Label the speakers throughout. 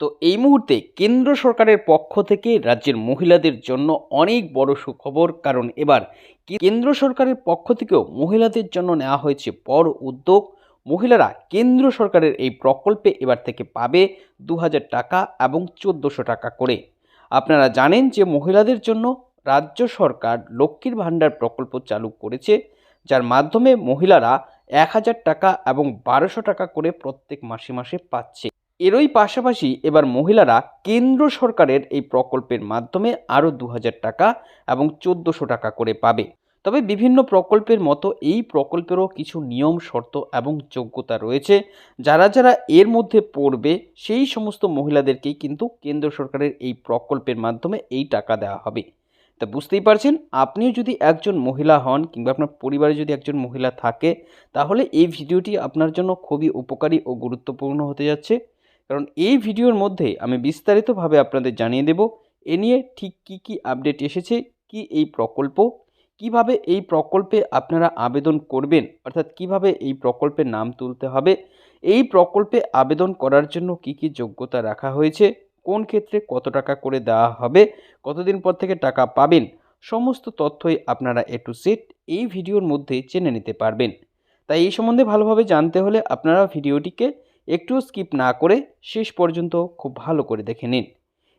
Speaker 1: তো এই মুহূর্তে কেন্দ্র সরকারের পক্ষ থেকে রাজ্যের মহিলাদের জন্য অনেক বড় সুখবর। কারণ এবার কেন্দ্র সরকারের পক্ষ থেকেও মহিলাদের জন্য নেওয়া হয়েছে বড় উদ্যোগ। মহিলারা কেন্দ্র সরকারের এই প্রকল্পে এবার থেকে পাবে দু হাজার টাকা এবং চোদ্দোশো টাকা করে। আপনারা জানেন যে মহিলাদের জন্য রাজ্য সরকার লক্ষ্মীর ভাণ্ডার প্রকল্প চালু করেছে, যার মাধ্যমে মহিলারা এক হাজার টাকা এবং বারোশো টাকা করে প্রত্যেক মাসে মাসে পাচ্ছে। এরই পাশাপাশি এবার মহিলারা কেন্দ্র সরকারের এই প্রকল্পের মাধ্যমে আরও দু হাজার টাকা এবং চোদ্দোশো টাকা করে পাবে। তবে বিভিন্ন প্রকল্পের মতো এই প্রকল্পেরও কিছু নিয়ম, শর্ত এবং যোগ্যতা রয়েছে। যারা যারা এর মধ্যে পড়বে, সেই সমস্ত মহিলাদেরকেই কিন্তু কেন্দ্র সরকারের এই প্রকল্পের মাধ্যমে এই টাকা দেওয়া হবে। তা বুঝতেই পারছেন? আপনিও যদি একজন মহিলা হন কিংবা আপনার পরিবারে যদি একজন মহিলা থাকে, তাহলে এই ভিডিওটি আপনার জন্য খুবই উপকারী ও গুরুত্বপূর্ণ হতে যাচ্ছে। কারণ এই ভিডিওর মধ্যে আমি বিস্তারিতভাবে আপনাদের জানিয়ে দেব। এ নিয়ে ঠিক কি কি আপডেট এসেছে, কি এই প্রকল্প, কীভাবে এই প্রকল্পে আপনারা আবেদন করবেন, অর্থাৎ কীভাবে এই প্রকল্পে নাম তুলতে হবে, এই প্রকল্পে আবেদন করার জন্য কি কি যোগ্যতা রাখা হয়েছে, কোন ক্ষেত্রে কত টাকা করে দেওয়া হবে, কতদিন পর থেকে টাকা পাবেন, সমস্ত তথ্যই আপনারা এ টু সেট এই ভিডিওর মধ্যে জেনে নিতে পারবেন। তাই এই সম্বন্ধে ভালোভাবে জানতে হলে আপনারা ভিডিওটিকে একটু স্কিপ না করে শেষ পর্যন্ত খুব ভালো করে দেখে নিন।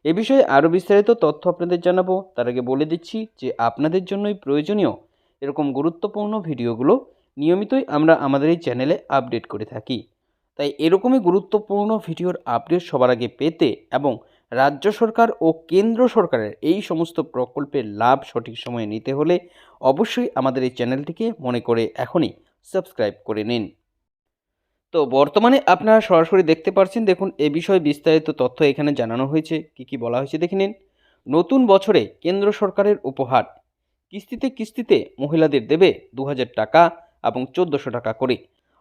Speaker 1: এ বিষয়ে আরও বিস্তারিত তথ্য আপনাদের জানাব। তার আগে বলে দিচ্ছি যে আপনাদের জন্যই প্রয়োজনীয় এরকম গুরুত্বপূর্ণ ভিডিওগুলো নিয়মিতই আমরা আমাদের এই চ্যানেলে আপডেট করে থাকি। তাই এরকমই গুরুত্বপূর্ণ ভিডিওর আপডেট সবার আগে পেতে এবং রাজ্য সরকার ও কেন্দ্র সরকারের এই সমস্ত প্রকল্পের লাভ সঠিক সময়ে নিতে হলে অবশ্যই আমাদের এই চ্যানেলটিকে মনে করে এখনই সাবস্ক্রাইব করে নিন। তো বর্তমানে আপনারা সরাসরি দেখতে পাচ্ছেন দেখুন, এ বিষয়ে বিস্তারিত তথ্য এখানে জানানো হয়েছে। কি কি বলা হয়েছে দেখে নিন। নতুন বছরে কেন্দ্র সরকারের উপহার। কিস্তিতে কিস্তিতে মহিলাদের দেবে দু হাজার টাকা এবং চোদ্দোশো টাকা করে।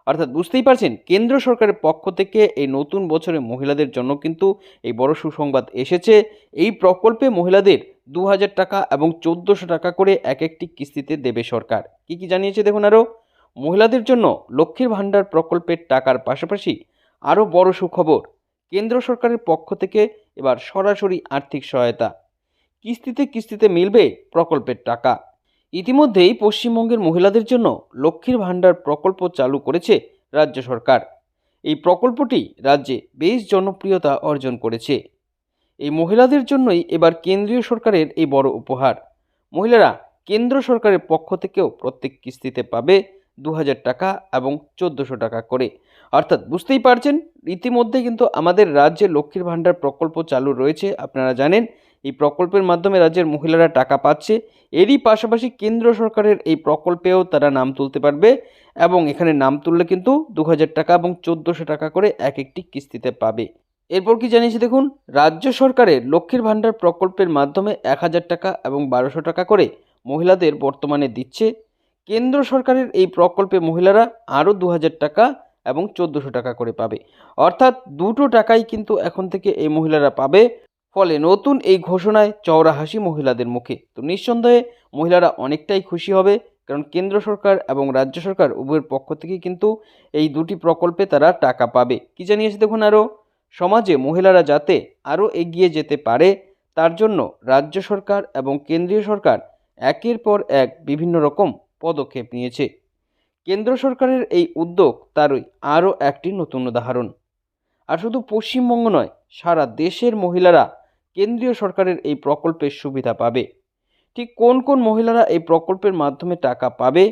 Speaker 1: অর্থাৎ বুঝতেই পারছেন, কেন্দ্র সরকারের পক্ষ থেকে এই নতুন বছরে মহিলাদের জন্য কিন্তু এই বড় সুসংবাদ এসেছে। এই প্রকল্পে মহিলাদের দু হাজার টাকা এবং চোদ্দোশো টাকা করে এক একটি কিস্তিতে দেবে সরকার। কি কি জানিয়েছে দেখুন আরও মহিলাদের জন্য লক্ষ্মীর ভাণ্ডার প্রকল্পের টাকার পাশাপাশি আরও বড় সুখবর, কেন্দ্র সরকারের পক্ষ থেকে এবার সরাসরি আর্থিক সহায়তা। কিস্তিতে কিস্তিতে মিলবে প্রকল্পের টাকা। ইতিমধ্যেই পশ্চিমবঙ্গের মহিলাদের জন্য লক্ষ্মীর ভাণ্ডার প্রকল্প চালু করেছে রাজ্য সরকার। এই প্রকল্পটি রাজ্যে বেশ জনপ্রিয়তা অর্জন করেছে। এই মহিলাদের জন্যই এবার কেন্দ্রীয় সরকারের এই বড় উপহার। মহিলারা কেন্দ্র সরকারের পক্ষ থেকেও প্রত্যেক কিস্তিতে পাবে দু হাজার টাকা এবং চোদ্দোশো টাকা করে। অর্থাৎ বুঝতেই পারছেন, ইতিমধ্যে কিন্তু আমাদের রাজ্যে লক্ষ্মীর ভাণ্ডার প্রকল্প চালু রয়েছে। আপনারা জানেন, এই প্রকল্পের মাধ্যমে রাজ্যের মহিলারা টাকা পাচ্ছে। এরই পাশাপাশি কেন্দ্র সরকারের এই প্রকল্পেও তারা নাম তুলতে পারবে এবং এখানে নাম তুললে কিন্তু দু হাজার টাকা এবং চোদ্দোশো টাকা করে এক একটি কিস্তিতে পাবে। এরপর কি জানিয়েছে দেখুন, রাজ্য সরকারের লক্ষ্মীর ভাণ্ডার প্রকল্পের মাধ্যমে এক হাজার টাকা এবং বারোশো টাকা করে মহিলাদের বর্তমানে দিচ্ছে। কেন্দ্র সরকারের এই প্রকল্পে মহিলারা আরও দু হাজার টাকা এবং চোদ্দোশো টাকা করে পাবে। অর্থাৎ দুটো টাকাই কিন্তু এখন থেকে এই মহিলারা পাবে। ফলে নতুন এই ঘোষণায় চওড়া হাসি মহিলাদের মুখে। তো নিঃসন্দেহে মহিলারা অনেকটাই খুশি হবে, কারণ কেন্দ্র সরকার এবং রাজ্য সরকার উভয়ের পক্ষ থেকে কিন্তু এই দুটি প্রকল্পে তারা টাকা পাবে। কি জানিয়েছে দেখুন আরও? সমাজে মহিলারা যাতে আরও এগিয়ে যেতে পারে, তার জন্য রাজ্য সরকার এবং কেন্দ্রীয় সরকার একের পর এক বিভিন্ন রকম পদক্ষেপ নিয়েছে। কেন্দ্র সরকারের এই উদ্যোগ তারই আরও একটি নতুন উদাহরণ। আর শুধু পশ্চিমবঙ্গ নয়, সারা দেশের মহিলারা কেন্দ্রীয় সরকারের এই প্রকল্পের সুবিধা পাবে। ঠিক কোন কোন মহিলারা এই প্রকল্পের মাধ্যমে টাকা পাবে,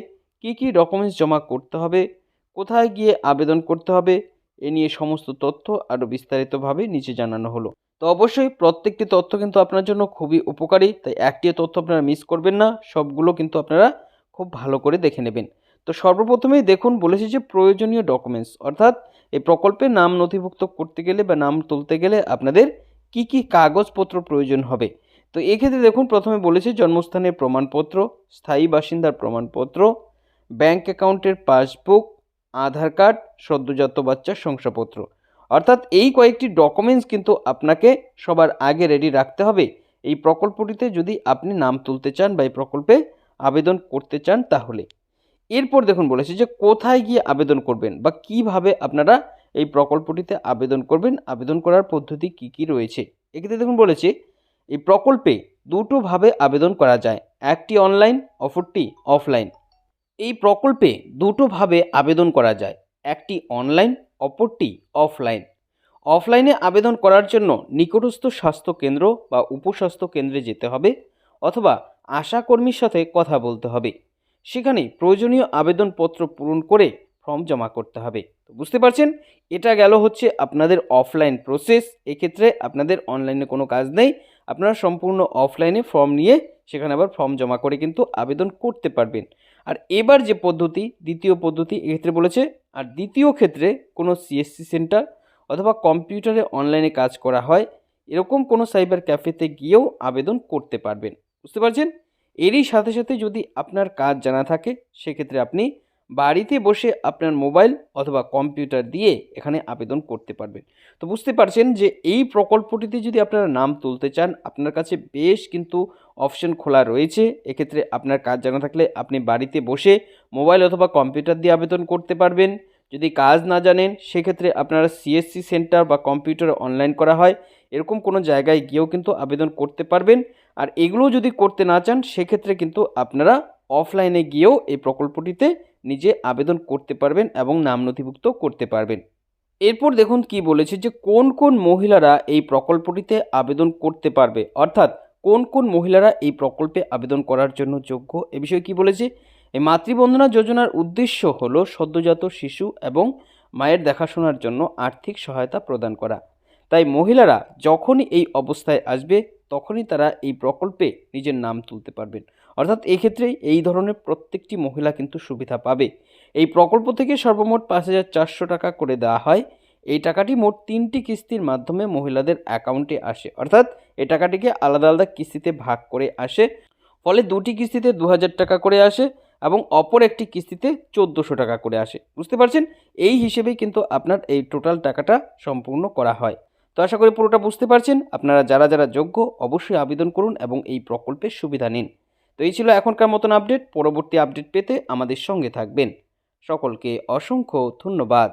Speaker 1: কি কি ডকুমেন্টস জমা করতে হবে, কোথায় গিয়ে আবেদন করতে হবে, এ নিয়ে সমস্ত তথ্য আরও বিস্তারিতভাবে নিচে জানানো হলো। তো অবশ্যই প্রত্যেকটি তথ্য কিন্তু আপনার জন্য খুবই উপকারী, তাই একটিও তথ্য আপনারা মিস করবেন না, সবগুলো কিন্তু আপনারা খুব ভালো করে দেখে নেবেন। তো সর্বপ্রথমেই দেখুন, বলেছি যে প্রয়োজনীয় ডকুমেন্টস অর্থাৎ এই প্রকল্পে নাম নথিভুক্ত করতে গেলে বা নাম তুলতে গেলে আপনাদের কি কি কাগজপত্র প্রয়োজন হবে। তো এক্ষেত্রে দেখুন, প্রথমে বলেছে জন্মস্থানের প্রমাণপত্র, স্থায়ী বাসিন্দার প্রমাণপত্র ব্যাংক অ্যাকাউন্টের পাসবুক আধার কার্ড সদ্যজাত বাচ্চার শংসাপত্র। অর্থাৎ এই কয়েকটি ডকুমেন্টস কিন্তু আপনাকে সবার আগে রেডি রাখতে হবে। এই প্রকল্পটিতে যদি আপনি নাম তুলতে চান বা এই প্রকল্পে আবেদন করতে চান তাহলে। এরপর দেখুন বলেছে যে, কোথায় গিয়ে আবেদন করবেন বা কীভাবে আপনারা এই প্রকল্পটিতে আবেদন করবেন, আবেদন করার পদ্ধতি কি কি রয়েছে? এক্ষেত্রে দেখুন বলেছে, এই প্রকল্পে দুটোভাবে আবেদন করা যায়, একটি অনলাইন অপরটি অফলাইন এই প্রকল্পে দুটোভাবে আবেদন করা যায়, একটি অনলাইন অপরটি অফলাইন অফলাইনে আবেদন করার জন্য নিকটস্থ স্বাস্থ্য কেন্দ্র বা উপস্বাস্থ্য কেন্দ্রে যেতে হবে অথবা আশাকর্মীর সাথে কথা বলতে হবে। সেখানে প্রয়োজনীয় আবেদনপত্র পূরণ করে ফর্ম জমা করতে হবে। তো বুঝতে পারছেন? এটা গেল হচ্ছে আপনাদের অফলাইন প্রসেস। এক্ষেত্রে আপনাদের অনলাইনে কোনো কাজ নেই। আপনারা সম্পূর্ণ অফলাইনে ফর্ম নিয়ে সেখানে আবার ফর্ম জমা করে কিন্তু আবেদন করতে পারবেন। আর এবার যে পদ্ধতি, দ্বিতীয় পদ্ধতি এক্ষেত্রে বলেছে, আর দ্বিতীয় ক্ষেত্রে কোনো সিএসসি সেন্টার অথবা কম্পিউটারে অনলাইনে কাজ করা হয়, এরকম কোনো সাইবার ক্যাফেতে গিয়েও আবেদন করতে পারবেন। বুঝতে পারছেন? এরই সাথে সাথে যদি আপনার কাজ জানা থাকে, সেক্ষেত্রে আপনি বাড়িতে বসে আপনার মোবাইল অথবা কম্পিউটার দিয়ে এখানে আবেদন করতে পারবেন। তো বুঝতে পারছেন যে এই প্রকল্পটিতে যদি আপনারা নাম তুলতে চান, আপনার কাছে বেশ কিন্তু অপশন খোলা রয়েছে। এক্ষেত্রে আপনার কাজ জানা থাকলে আপনি বাড়িতে বসে মোবাইল অথবা কম্পিউটার দিয়ে আবেদন করতে পারবেন। যদি কাজ না জানেন, সেক্ষেত্রে আপনারা সিএসসি সেন্টার বা কম্পিউটার অনলাইন করা হয়। এরকম কোনো জায়গায় গিয়েও কিন্তু আবেদন করতে পারবেন। আর এগুলো যদি করতে না চান, সেক্ষেত্রে কিন্তু আপনারা অফলাইনে গিয়েও এই প্রকল্পটিতে নিজে আবেদন করতে পারবেন এবং নাম নথিভুক্ত করতে পারবেন। এরপর দেখুন কি বলেছে যে, কোন কোন মহিলারা এই প্রকল্পটিতে আবেদন করতে পারবে? অর্থাৎ কোন কোন মহিলারা এই প্রকল্পে আবেদন করার জন্য যোগ্য? এ বিষয়ে কি বলেছে? এই মাতৃবন্দনা যোজনার উদ্দেশ্য হল সদ্যজাত শিশু এবং মায়ের দেখাশোনার জন্য আর্থিক সহায়তা প্রদান করা। তাই মহিলারা যখনই এই অবস্থায় আসবে তখনই তারা এই প্রকল্পে নিজের নাম তুলতে পারবেন। অর্থাৎ এই ক্ষেত্রে এই ধরনের প্রত্যেকটি মহিলা কিন্তু সুবিধা পাবে। এই প্রকল্প থেকে সর্বমোট পাঁচ হাজার চারশো টাকা করে দেওয়া হয়। এই টাকাটি মোট তিনটি কিস্তির মাধ্যমে মহিলাদের অ্যাকাউন্টে আসে। অর্থাৎ এই টাকাটিকে আলাদা আলাদা কিস্তিতে ভাগ করে আসে। ফলে দুটি কিস্তিতে দু হাজার টাকা করে আসে এবং অপর একটি কিস্তিতে চোদ্দোশো টাকা করে আসে। বুঝতে পারছেন? এই হিসেবেই কিন্তু আপনার এই টোটাল টাকাটা সম্পূর্ণ করা হয়। তো আশা করি পুরোটা বুঝতে পারছেন। আপনারা যারা যারা যোগ্য অবশ্যই আবেদন করুন এবং এই প্রকল্পের সুবিধা নিন। তো এই ছিল এখনকার মতন আপডেট। পরবর্তী আপডেট পেতে আমাদের সঙ্গে থাকবেন। সকলকে অসংখ্য ধন্যবাদ।